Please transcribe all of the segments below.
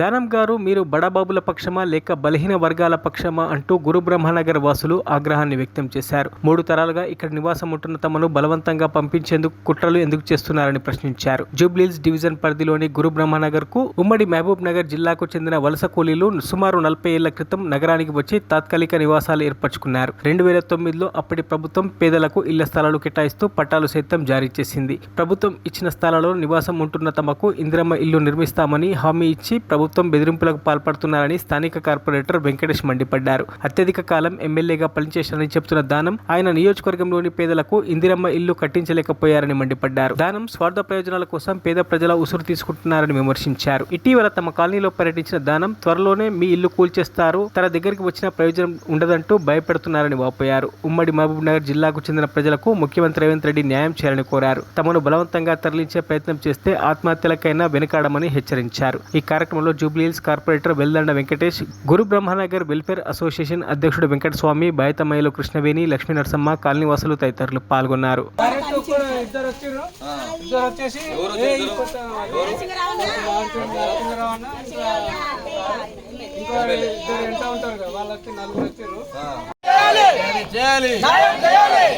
దానం గారు మీరు బడాబాబుల పక్షమా లేక బలహీన వర్గాల పక్షమా అంటూ గురు బ్రహ్మనగర్ వాసులు ఆగ్రహాన్ని వ్యక్తం చేశారు. మూడు తరాలుగా ఇక్కడ నివాసం ఉంటున్న తమను బలవంతంగా పంపించేందుకు కుట్రలు ఎందుకు చేస్తున్నారని ప్రశ్నించారు. జూబ్లీల్స్ డివిజన్ పరిధిలోని గురు బ్రహ్మనగర్కు ఉమ్మడి మహబూబ్ నగర్ జిల్లాకు చెందిన వలస కూలీలు సుమారు నలభై ఏళ్ళ క్రితం నగరానికి వచ్చి తాత్కాలిక నివాసాలు ఏర్పరచుకున్నారు. రెండు వేల తొమ్మిదిలో అప్పటి ప్రభుత్వం పేదలకు ఇళ్ళ స్థలాలు కేటాయిస్తూ పట్టాలు సైతం జారీ చేసింది. ప్రభుత్వం ఇచ్చిన స్థలాల్లో నివాసం ఉంటున్న తమకు ఇందిరమ్మ ఇల్లు నిర్మిస్తామని హామీ ఇచ్చి ప్రభుత్వం బెదిరింపులకు పాల్పడుతున్నారని స్థానిక కార్పొరేటర్ వెంకటేష్ మండిపడ్డారు. అత్యధిక కాలం ఎమ్మెల్యేగా పనిచేశారని చెబుతున్న దానం ఆయన నియోజకవర్గంలోని పేదలకు ఇందిరమ్మ ఇల్లు కట్టించలేకపోయారని మండిపడ్డారు. దానం స్వార్థ ప్రయోజనాల కోసం పేద ప్రజల ఉసురు తీసుకుంటున్నారని విమర్శించారు. ఇటీవల తమ కాలనీలో పర్యటించిన దానం త్వరలోనే మీ ఇల్లు కూల్చేస్తారు. తన దగ్గరికి వచ్చిన ప్రయోజనం ఉండదంటూ భయపెడుతున్నారని వాపోయారు. ఉమ్మడి మహబూబ్ నగర్ జిల్లాకు చెందిన ప్రజలకు ముఖ్యమంత్రి రేవంత్ రెడ్డి న్యాయం చేయాలని కోరారు. తమను బలవంతంగా తరలించే ప్రయత్నం చేస్తే ఆత్మహత్యలకైనా వెనుకాడమని హెచ్చరించారు. ఈ కార్యక్రమంలో Jubilee Hills corporator Veldanda Venkatesh Guru Brahmanagar welfare association అధ్యక్షుడు వెంకటస్వామి బయతమయ్యలు కృష్ణవేణి లక్ష్మీ నరసమ్మ కాలనీవాసులు తదితరులు పాల్గొన్నారు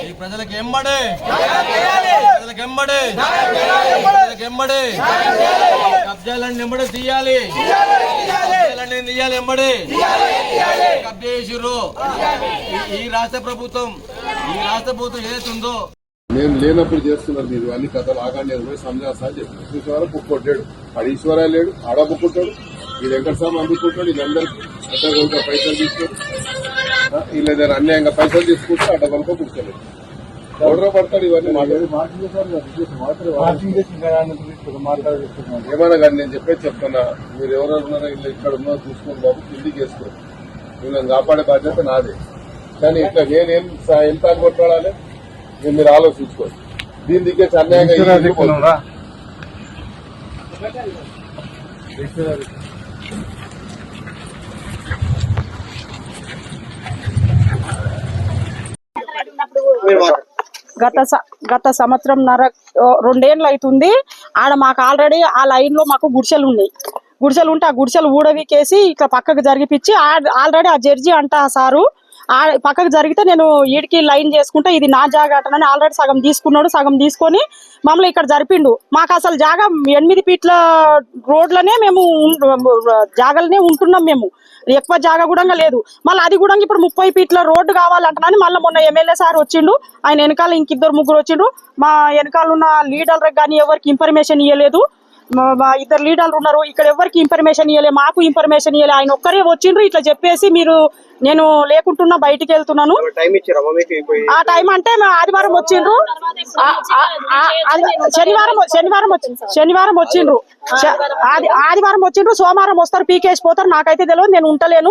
ఈ ప్రజలకు ఎంబడే ప్రజలకు ఎంబడే కబ్జాలన్నీ ఎంబడే తీయాలి. తీయాలి ఎంబడే. కబ్జా ఈ- రాష్ట్ర ప్రభుత్వం ఈ రాష్ట్ర ప్రభుత్వం ఏదైతుందో. నేను లేనప్పుడు చేస్తున్నారు మీరు. అన్ని కథలు ఆగానే పోయి సంజాసా చెప్పి ఈశ్వర బుక్ కొట్టాడు ఆడ ఈశ్వర లేడు ఆడ బుక్ కొట్టాడు ఈ వెంకటస్వామి అందుకుంటాడు వీళ్ళందరికీ అడ్డ పైసలు తీసుకోడు వీళ్ళ దగ్గర అన్యాయంగా పైసలు తీసుకుంటే అడ్డగొలక కూర్చోలేదు ఎవడో పడతాడు ఇవన్నీ ఏమన్నా కానీ నేను చెప్పేది చెప్తున్నా. మీరు ఎవరెవరు ఉన్నారో ఇల్లు ఇక్కడ ఉన్నారో చూసుకొని బాబు వేసుకోండి నువ్వు నన్ను కాపాడే బాధ్యత నాదే. కానీ ఇట్లా నేనేం ఎంత కొట్టాడాలి నేను మీరు ఆలోచించుకోండి దీని దిక్కే అన్యాయంగా ఈ ఇల్లు పోతుంది. గత స- గత సంవత్సరం నర రెండేళ్ళు అవుతుంది ఆడ మాకు ఆల్రెడీ ఆ లైన్లో మాకు గుడిసెలు ఉన్నాయి. గుడిసెలు ఉంటే ఆ గుడిసెలు ఊడవికేసి ఇట్లా పక్కకు జరిగిపించి ఆల్రెడీ ఆ జడ్జి అంట సారు. ఆ పక్కకు జరిగితే నేను ఈడికి లైన్ చేసుకుంటే ఇది నా జాగా అంటనని ఆల్రెడీ సగం తీసుకున్నాడు సగం తీసుకొని మమ్మల్ని ఇక్కడ జరిపిండు. మాకు అసలు జాగా ఎనిమిది ఫీట్ల రోడ్లనే మేము జాగలనే జాగాలనే ఉంటున్నాం మేము. ఎక్కువ జాగా కూడా లేదు. మళ్ళీ అది కూడా ఇప్పుడు ముప్పై ఫీట్ల రోడ్డు కావాలంటున్నాను మళ్ళీ మొన్న ఎమ్మెల్యే సార్ వచ్చిండు. ఆయన వెనకాల ఇంకిద్దరు ముగ్గురు వచ్చిండ్రు. మా వెనకాల ఉన్న లీడర్లకు కానీ ఎవరికి ఇన్ఫర్మేషన్ ఇవ్వలేదు మా- ఇద్దరు లీడర్లు ఉన్నారు. ఇక్కడ ఎవరికి ఇన్ఫర్మేషన్ ఇవ్వలే మాకు ఇన్ఫర్మేషన్ ఇవ్వలే ఆయన ఒక్కరే వచ్చిండ్రు. ఇట్లా చెప్పేసి మీరు నేను లేకుంటున్నా బయటికి వెళ్తున్నాను. ఆ టైం అంటే ఆదివారం వచ్చిండ్రు. శనివారం శనివారం వచ్చి శనివారం వచ్చిండ్రు. ఆదివారం వచ్చిండ్రు. సోమవారం వస్తారు. పీకేసి పోతారు. నాకైతే తెలియదు నేను ఉంటలేను.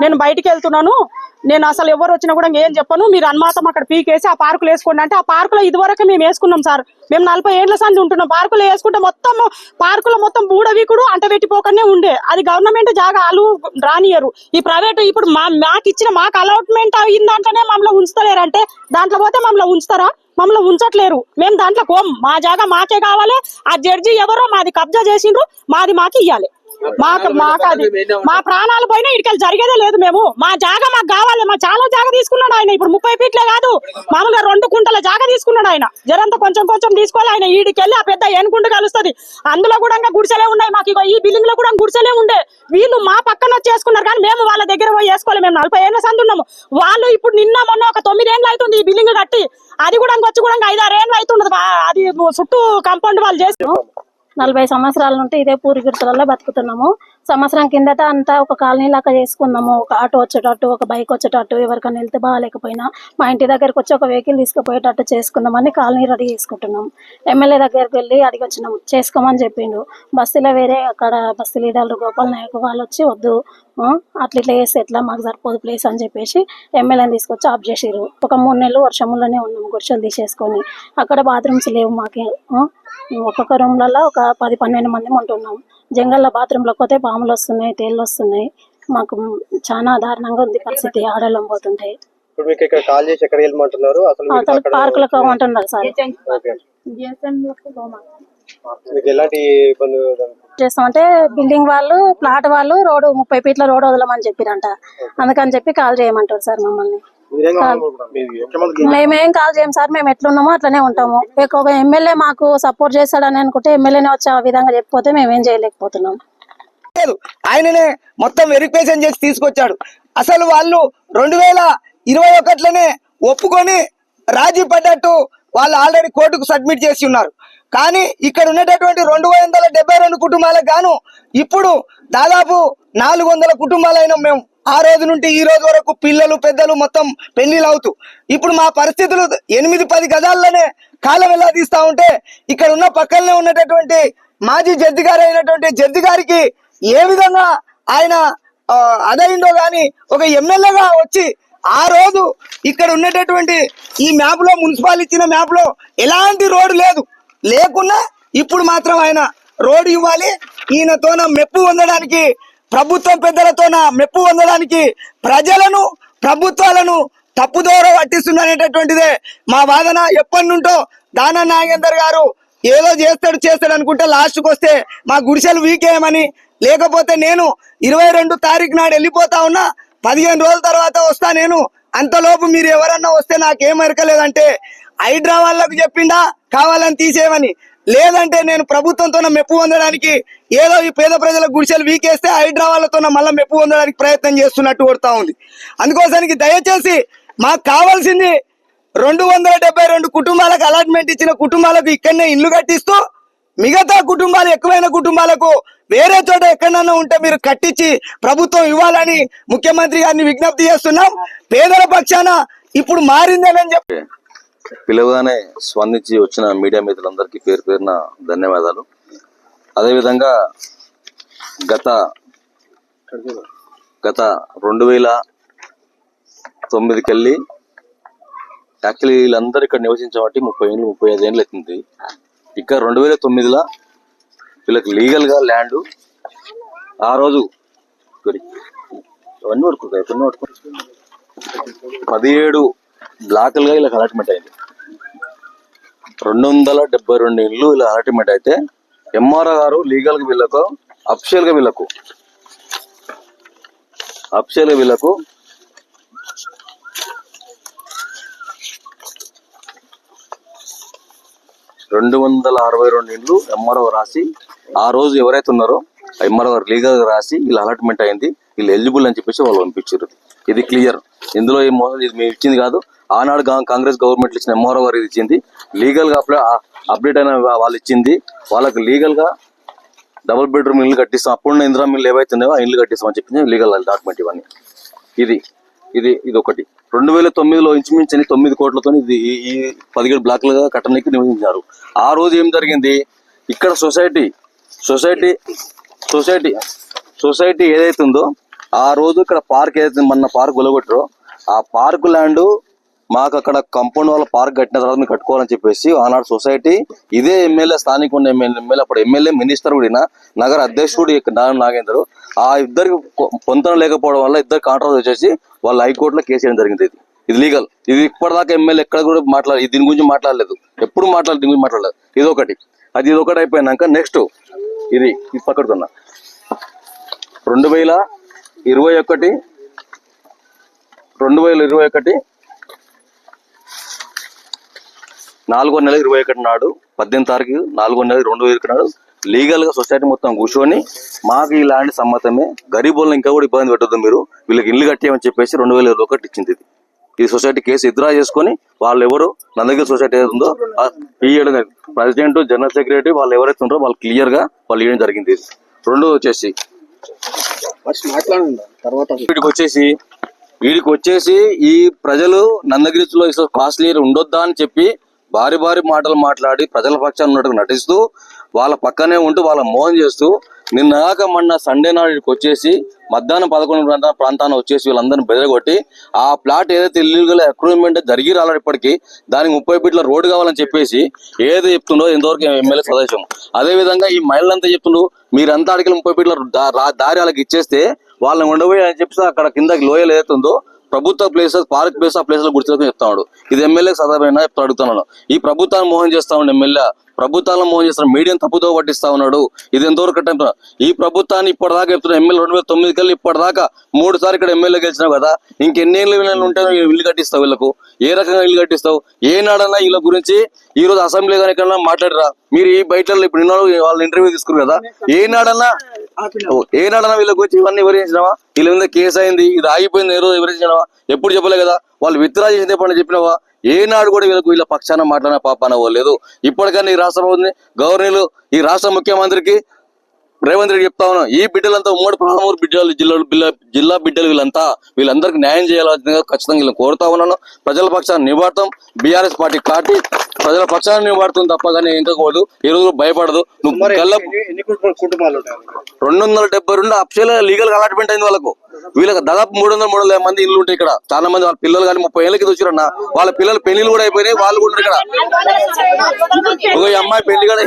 నేను బయటికి వెళ్తున్నాను. నేను అసలు ఎవరు వచ్చినా కూడా ఏం చెప్పను. మీరు అన్మాతం అక్కడ పీకేసి ఆ పార్కులు వేసుకోండి అంటే ఆ పార్కులో ఇదివరకు మేము వేసుకున్నాం సార్. మేము నలభై ఏళ్ళ సంది ఉంటున్నాం. పార్కులు వేసుకుంటే మొత్తం పార్కులో మొత్తం బూడవీకుడు అంటబెట్టిపోకనే ఉండే. అది గవర్నమెంట్ జాగా వాళ్ళు రానియరు. ఈ ప్రైవేట్ ఇప్పుడు మా మాకు ఇచ్చిన మాకు అలాట్మెంట్ అయిందంటేనే మమ్మల్ని ఉంచుతలేరు అంటే దాంట్లో పోతే మమ్మల్ని ఉంచుతారా? మమ్మల్ని ఉంచట్లేరు. మేము దాంట్లో కోం మా జాగా మాకే కావాలి. ఆ జడ్జి ఎవరో మాది కబ్జా చేసిండ్రు. మాది మాకు ఇయ్యాలి. మాకు మాకు అది మా ప్రాణాలు పోయినా ఇక్కడికి జరిగేదే లేదు మేము. మా జాగా మాకు కావాలి. మా చాలా జాగా తీసుకున్నాడు ఆయన. ఇప్పుడు ముప్పై ఫీట్లే కాదు. మామూలుగా రెండు కుంటల జాగా తీసుకున్నాడు ఆయన. జరంతా కొంచెం కొంచెం తీసుకోవాలి ఆయన. ఈడికి వెళ్ళి ఆ పెద్ద ఏనుకుంట కలుస్తుంది. అందులో కూడా ఇంకా గుడిసెలే ఉన్నాయి. మాకు ఇగో ఈ బిల్డింగ్లో కూడా గుడిసెలే ఉండే. వీళ్ళు మా పక్కన వచ్చి చేసుకున్నారు కానీ మేము వాళ్ళ దగ్గర పోయి వేసుకోవాలి. మేము నలభై ఏళ్ళ సంది ఉన్నాము. వాళ్ళు ఇప్పుడు నిన్న మొన్న ఒక తొమ్మిది ఏళ్ళు అవుతుంది ఈ బిల్డింగ్ కట్టి. అది కూడా వచ్చి కూడా ఇంకా ఐదారు ఏళ్ళు అవుతుండదు. బా- అది చుట్టూ కాంపౌండ్ వాళ్ళు చేసి నలభై సంవత్సరాల నుండి ఇదే పూరి బతుకుతున్నాము. సంవత్సరం కిందట అంతా ఒక కాలనీ లాగా చేసుకున్నాము. ఒక ఆటో వచ్చేటట్టు ఒక బైక్ వచ్చేటట్టు ఎవరికైనా వెళ్తే బాగాలేకపోయినా మా ఇంటి దగ్గరకు వచ్చి ఒక వెహికల్ తీసుకుపోయేటట్టు చేసుకుందామని కాలనీ రెడీ చేసుకుంటున్నాం. ఎమ్మెల్యే దగ్గరికి వెళ్ళి అడిగి వచ్చినాం చేసుకోమని చెప్పిండు. బస్సులో వేరే అక్కడ బస్సు లీడర్లు గోపాల్ నాయక్ వాళ్ళు వచ్చి వద్దు. అట్లా ఇట్లా చేస్తే ఎట్లా? మాకు సరిపోదు ప్లేస్ అని చెప్పేసి ఎమ్మెల్యేని తీసుకొచ్చి ఆఫ్ చేసిరు ఒక మూడు నెలలు వర్షంలోనే ఉన్నాము గుడిసెలు తీసేసుకొని. అక్కడ బాత్రూమ్స్ లేవు మాకే. ఒక్కొక్క రూమ్లలో ఒక పది పన్నెండు మంది ఉంటున్నాం. జంగల్లో బాత్రూంలోకి పోతే పాములు వస్తున్నాయి తేళ్ళు వస్తున్నాయి. మాకు చాలా దారుణంగా ఉంది పరిస్థితి. ఆడలం పోతుంటాయి ఇప్పుడు మీకు ఇక్కడ కాల్ చేసి ఎక్కడికి వెళ్ళమంటున్నారు? అసలు పార్కులకు అంటున్నారు సార్. ఓకే. మీకు ఎలాంటి ఇబ్బంది చేస్తామంటే బిల్డింగ్ వాళ్ళు ప్లాట్ వాళ్ళు రోడ్డు ముప్పై ఫీట్ల రోడ్ వదలమని చెప్పిరంట. అందుకని చెప్పి కాల్ చేయమంటారు సార్ మమ్మల్ని. మేమేం కాల్ చేయం సార్ మేము ఎట్లున్నామో అట్లనే ఉంటాము. ఒక ఎమ్మెల్యే మాకు సపోర్ట్ చేస్తాడని అనుకుంటే ఎమ్మెల్యేనే వచ్చి ఆ విధంగా చెప్పిపోతే మేమేం చేయలేకపోతున్నాం. లేదు ఆయననే మొత్తం వెరిఫికేషన్ చేసి తీసుకొచ్చాడు. అసలు వాళ్ళు రెండు వేల ఇరవై ఒకటిలోనే ఒప్పుకొని రాజీ పడ్డట్టు వాళ్ళు ఆల్రెడీ కోర్టుకు సబ్మిట్ చేసి ఉన్నారు. కానీ ఇక్కడ ఉన్నటువంటి రెండు వందల డెబ్బై రెండు కుటుంబాలకు గాను ఇప్పుడు దాదాపు నాలుగు వందల కుటుంబాలైన మేము ఆ రోజు నుండి ఈ రోజు వరకు పిల్లలు పెద్దలు మొత్తం పెళ్ళిలు అవుతూ ఇప్పుడు మా పరిస్థితులు ఎనిమిది పది గజాల్లోనే కాలం ఎలా తీస్తా ఉంటే ఇక్కడ ఉన్న పక్కనే ఉన్నటువంటి మాజీ జడ్జి గారు అయినటువంటి జడ్జి గారికి ఏ విధంగా ఆయన ఆ, అదైందో గాని ఒక ఎమ్మెల్యేగా వచ్చి ఆ రోజు ఇక్కడ ఉన్నటువంటి ఈ మ్యాప్లో మున్సిపాల్ ఇచ్చిన మ్యాప్లో ఎలాంటి రోడ్డు లేదు. లేకున్నా ఇప్పుడు మాత్రం ఆయన రోడ్డు ఇవ్వాలి. ఈయనతోన మెప్పు పొందడానికి ప్రభుత్వం పెద్దలతోన మెప్పు పొందడానికి ప్రజలను ప్రభుత్వాలను తప్పుదోవ పట్టిస్తుందనేటటువంటిదే మా వాదన. ఎప్పటి నుంటో దాన నాగేందర్ గారు ఏదో చేస్తాడు చేస్తాడు అనుకుంటే లాస్ట్కి వస్తే మా గుడిసెలు వీకేయమని. లేకపోతే నేను ఇరవై రెండు తారీఖు నాడు వెళ్ళిపోతా ఉన్నా పదిహేను రోజుల తర్వాత వస్తా నేను. అంతలోపు మీరు ఎవరన్నా వస్తే నాకేం ఎరకలేదంటే హైదరాబాద్లకు వాళ్ళకు చెప్పిండా కావాలని తీసేయమని. లేదంటే నేను ప్రభుత్వంతో మెప్పు పొందడానికి ఏదో ఈ పేద ప్రజల గుడిసెలు వీకేస్తే హైదరాబాద్లతో మళ్ళీ మెప్పు పొందడానికి ప్రయత్నం చేస్తున్నట్టు కొడతా ఉంది. అందుకోసానికి దయచేసి మాకు కావాల్సింది రెండు వందల డెబ్బై రెండు కుటుంబాలకు అలాట్మెంట్ ఇచ్చిన కుటుంబాలకు ఇక్కడనే ఇల్లు కట్టిస్తూ మిగతా కుటుంబాలు ఎక్కువైన కుటుంబాలకు వేరే చోట ఎక్కడన్నా ఉంటే మీరు కట్టించి ప్రభుత్వం ఇవ్వాలని ముఖ్యమంత్రి గారిని విజ్ఞప్తి చేస్తున్నాం. పేదల పక్షాన ఇప్పుడు మారిందేనని చెప్పి పిలువగానే స్పందించి వచ్చిన మీడియా మిత్రులందరికీ పేరు పేరున ధన్యవాదాలు. అదేవిధంగా గత గత రెండు వేల తొమ్మిదికెళ్ళి యాక్చువల్లీ వీళ్ళందరూ ఇక్కడ నివసించబట్టి ముప్పై ఏళ్ళు ముప్పై ఐదు ఏళ్ళు అవుతుంది. ఇక్కడ రెండు వేల తొమ్మిదిలో వీళ్ళకి లీగల్గా ల్యాండ్. ఆ రోజు ఇవన్నీ పడుకుంటాయి పడుకుంటాయి పదిహేడు బ్లాకులుగా వీళ్ళకి అలాట్మెంట్ అయింది. రెండు వందల డెబ్బై రెండు ఇళ్ళు ఇలా అలాట్మెంట్ అయితే ఎంఆర్ఓ గారు లీగల్గా వీళ్ళకు అఫిషియల్గా వీళ్ళకు అఫిషియల్గా వీళ్ళకు రెండు వందల అరవై రెండు ఇండ్లు ఎంఆర్ఓ రాసి ఆ రోజు ఎవరైతే ఉన్నారో ఎంఆర్ఓ గారు లీగల్గా రాసి వీళ్ళు అలాట్మెంట్ అయింది వీళ్ళు ఎలిజిబుల్ అని చెప్పేసి వాళ్ళు పంపించారు. ఇది క్లియర్ ఇందులో ఏం మోసం ఇది మేము ఇచ్చింది కాదు. ఆనాడు కాంగ్రెస్ గవర్నమెంట్ ఇచ్చిన ఎంఆర్ఓ గారు ఇచ్చింది. లీగల్గా అప్లై అప్డేట్ అయిన వాళ్ళు ఇచ్చింది. వాళ్ళకి లీగల్గా డబుల్ బెడ్రూమ్ ఇల్లు కట్టిస్తాం. అప్పుడున్న ఇందిరా మిల్లు ఏవైతే ఉన్నాయో ఆ ఇల్లు కట్టిస్తామని చెప్పింది లీగల్ డాక్యుమెంట్ ఇవన్నీ ఇది ఇది ఇది ఒకటి. రెండు వేల తొమ్మిదిలో ఇంచుమించని తొమ్మిది కోట్లతో ఇది ఈ- పదిహేడు బ్లాక్లుగా కట్టడానికి నిర్వహించారు. ఆ రోజు ఏం జరిగింది? ఇక్కడ సొసైటీ సొసైటీ సొసైటీ సొసైటీ ఏదైతుందో ఉందో ఆ రోజు ఇక్కడ పార్క్ ఏదైతే మన పార్క్ గొలగొట్టారో ఆ పార్క్ ల్యాండ్ మాకు అక్కడ కంపౌండ్ వాళ్ళ పార్క్ కట్టిన తర్వాత మీరు కట్టుకోవాలని చెప్పేసి ఆనాడు సొసైటీ ఇదే ఎమ్మెల్యే స్థానిక ఉన్న ఎమ్మెల్యే ఎమ్మెల్యే అప్పుడు ఎమ్మెల్యే మినిస్టర్ కూడా నగర అధ్యక్షుడు ఈ నాగేందర్. ఆ ఇద్దరికి పొంతన లేకపోవడం వల్ల ఇద్దరు కాంట్రాక్ట్ వచ్చేసి వాళ్ళు హైకోర్టులో కేసు వేయడం జరిగింది ఇది. ఇది లీగల్. ఇది ఇప్పటిదాకా ఎమ్మెల్యే ఎక్కడ కూడా మాట్లాడలేదు దీని గురించి మాట్లాడలేదు. ఎప్పుడు మాట్లాడలేదు దీని గురించి మాట్లాడలేదు. ఇది ఒకటి అది ఇది ఒకటి అయిపోయినాక నెక్స్ట్ ఇది ఇది పక్కడుతున్నా. రెండు వేల ఇరవై ఒకటి రెండు వేల ఇరవై ఒకటి నాలుగో నెల ఇరవై ఒకటి నాడు పద్దెనిమిది తారీఖు నాలుగో నెల రెండు వేల ఒకటి నాడు లీగల్గా సొసైటీ మొత్తం కూర్చొని మాకు ఈ ల్యాండ్ సమ్మతమే గరీబులను ఇంకా కూడా ఇబ్బంది పెట్టొద్దు మీరు వీళ్ళకి ఇల్లు కట్టేయమని చెప్పేసి రెండు వేల ఇరవై ఒకటి ఇచ్చింది ఇది. ఈ సొసైటీ కేసు ఎదురా చేసుకొని వాళ్ళు ఎవరు నందగిరి సొసైటీ ఏది ఉందో ఇయ్యడం ప్రెసిడెంట్ జనరల్ సెక్రటరీ వాళ్ళు ఎవరైతే ఉన్నారో వాళ్ళు క్లియర్గా వాళ్ళు ఇవ్వడం జరిగింది. రెండో వచ్చేసి. తర్వాత వీడికి వచ్చేసి వీడికి వచ్చేసి ఈ ప్రజలు నందగిరిలో కాస్ట్లీ ఉండొద్దా అని చెప్పి భారీ భారీ మాటలు మాట్లాడి ప్రజల పక్షాన్ని ఉన్నట్టుగా నటిస్తూ వాళ్ళ పక్కనే ఉంటూ వాళ్ళ మోహం చేస్తూ నిన్నాక మొన్న సండే నాడు వచ్చేసి మధ్యాహ్నం పదకొండు గంటల ప్రాంతాన్ని వచ్చేసి వీళ్ళందరినీ బెదరగొట్టి ఆ ప్లాట్ ఏదైతే ఇల్లీగల్ అక్రూవ్మెంట్ జరిగి రాలేదు ఇప్పటికీ దానికి ముప్పై ఫీట్ల రోడ్డు కావాలని చెప్పేసి ఏది చెప్తుండో ఇంతవరకు ఎమ్మెల్యే సదస్యం అదే విధంగా ఈ మహిళలంతా చెప్తుండ్రు మీరంతా అడిగిన ముప్పై ఫీట్ల దారి వాళ్ళకి ఇచ్చేస్తే వాళ్ళని ఉండబోయి అని చెప్పి అక్కడ కిందకి లోయలు ఏదైతుందో ప్రభుత్వ ప్లేసెస్ పార్క్ ప్లేస్ ఆ ప్లేస్లో గుర్తులకు చెప్తాడు. ఇది ఎమ్మెల్యే సదాపైన చెప్తా అడుగుతున్నాను ఈ ప్రభుత్వాన్ని మోహన్ చేస్తా ఉండే ఎమ్మెల్యే ప్రభుత్వాలను మోసం చేస్తున్న మీడియం తప్పుదో పట్టిస్తా ఉన్నాడు. ఇది ఎంతవరకు కరెక్ట్ ఈ ప్రభుత్వాన్ని ఇప్పటిదాకా చెప్తున్నా ఎమ్మెల్యే రెండు వేల తొమ్మిది కల్లా ఇప్పటిదాకా మూడు సార్లు ఇక్కడ ఎమ్మెల్యే గెలిచినావు కదా ఇంకెన్నేళ్ళు వీళ్ళని ఉంటే ఇల్లు కట్టిస్తావు వీళ్ళకు? ఏ రకంగా ఇల్లు కట్టిస్తావు? ఏనాడన్నా వీళ్ళ గురించి ఈ రోజు అసెంబ్లీ కానీ ఎక్కడన్నా మాట్లాడరా? మీరు ఈ బయట ఇప్పుడు నిన్న వాళ్ళ ఇంటర్వ్యూ తీసుకురు కదా ఏనాడన్నా ఏనాడన్నా వీళ్ళ గురించి ఇవన్నీ వివరించినావా? వీళ్ళ మీద కేసు అయింది ఇది ఆగిపోయింది ఏ రోజు వివరించినావా? ఎప్పుడు చెప్పలే కదా? వాళ్ళు విత్డ్రా చేసింది ఎప్పుడు చెప్పినావా? ఏనాడు కూడా వీళ్ళకు వీళ్ళ పక్షాన మాట్లాడిన పాపాన లేదు. ఇప్పటికన్నా ఈ రాష్ట్ర ప్రభుత్వం గవర్నర్లు ఈ రాష్ట్ర ముఖ్యమంత్రికి రేవంత్ రెడ్డి చెప్తా ఉన్నాం ఈ బిడ్డలంతా ఉమ్మడి పాలమూరు బిడ్డలు జిల్లా జిల్లా బిడ్డలు వీళ్ళంతా వీళ్ళందరికీ న్యాయం చేయాల్సిందిగా ఖచ్చితంగా వీళ్ళని కోరుతా ఉన్నాను. ప్రజల పక్షాన్ని నిలబడతాం బీఆర్ఎస్ పార్టీ కాటి ప్రజల పక్షాన్ని నిలబడుతుంది తప్ప కానీ ఇంకోకూడదు ఈ రోజు భయపడదు. నువ్వు రెండు వందల డెబ్బై రెండు అప్షల్ లీగల్ అలాట్మెంట్ అయింది వాళ్ళకు. వీళ్ళకి దాదాపు మూడు వందల మూడు వందల మంది ఇల్లు ఉంటాయి ఇక్కడ. చాలా మంది వాళ్ళ పిల్లలు కానీ ముప్పై ఏళ్ళకి వచ్చారన్న వాళ్ళ పిల్లల పెళ్ళిలు కూడా అయిపోయినాయి వాళ్ళు కూడా ఇక్కడ. ఒక అమ్మాయి పెళ్ళి కూడా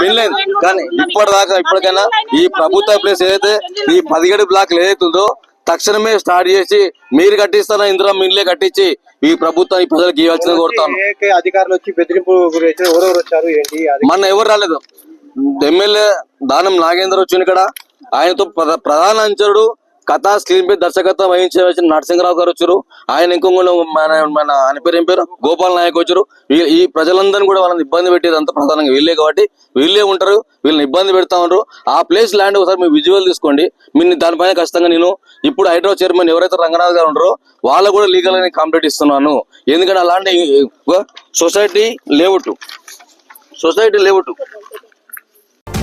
పెళ్ళలేదు కానీ ఇప్పటిదాకా ఇప్పటికైనా ఈ ప్రభుత్వ ప్లేస్ ఏదైతే ఈ పదిహేడు బ్లాక్లు ఏదైతే ఉందో తక్షణమే స్టార్ట్ చేసి మీరు కట్టిస్తారా ఇందిరా మిన్లే కట్టించి ఈ ప్రభుత్వం ఈ ప్రజలకు ఇవ్వాల్సిన కోరుతాను. అధికారులు వచ్చి బెదిరింపు ఎవరెవరు వచ్చారు మొన్న ఎవరు రాలేదు? ఎమ్మెల్యే దానం నాగేందర్ వచ్చిన ఇక్కడ. ఆయనతో ప్రధాన అంచరుడు కథా స్క్రీన్ పై దర్శకత్వం వహించవలసిన నరసింహరావు గారు వచ్చారు. ఆయన ఇంకొక మన మన ఆయన పేరు ఏం పేరు? గోపాల్ నాయక్ వచ్చారు. ఈ ప్రజలందరినీ కూడా వాళ్ళని ఇబ్బంది పెట్టేది అంత ప్రధానంగా వీళ్ళే కాబట్టి వీళ్ళే ఉంటారు. వీళ్ళని ఇబ్బంది పెడతా ఉంటారు. ఆ ప్లేస్ ల్యాండ్ ఒకసారి మీరు విజువల్ తీసుకోండి. మీరు దానిపైన ఖచ్చితంగా నేను ఇప్పుడు హైడ్రో చైర్మన్ ఎవరైతే రంగనాథ్ గారు ఉంటారో వాళ్ళ కూడా లీగల్ అని కంప్లీట్ ఇస్తున్నాను. ఎందుకంటే అలాంటి సొసైటీ లేవుట్ సొసైటీ లేవుట్